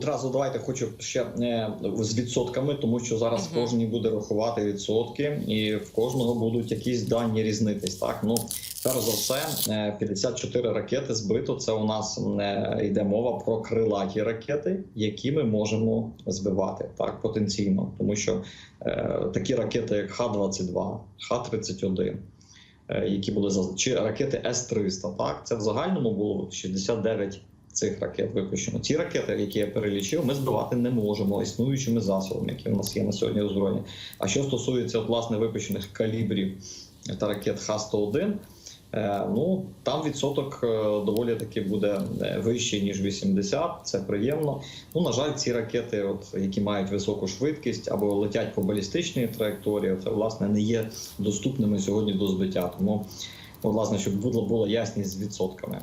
одразу давайте хочу ще е, з відсотками, тому що зараз Мгм. кожен буде рахувати відсотки, і в кожного будуть якісь дані різнитись. Так ну перш за все, е, 54 ракети збито. Це у нас е, йде мова про крилаті ракети, які ми можемо збивати так потенційно, тому що е, такі ракети, як Х-22, Х-31, е, які були за чи ракети С-300, так це в загальному було 69 цих ракет випущено. Ці ракети, які я перелічив, ми збивати не можемо існуючими засобами, які в нас є на сьогодні озброєння. А що стосується власне випущених калібрів та ракет Х-101, е, ну там відсоток е, доволі таки буде е, вищий ніж 80, Це приємно. Ну на жаль, ці ракети, от які мають високу швидкість або летять по балістичній траєкторії, це власне не є доступними сьогодні до збиття. Тому, ну, власне, щоб було була ясність з відсотками.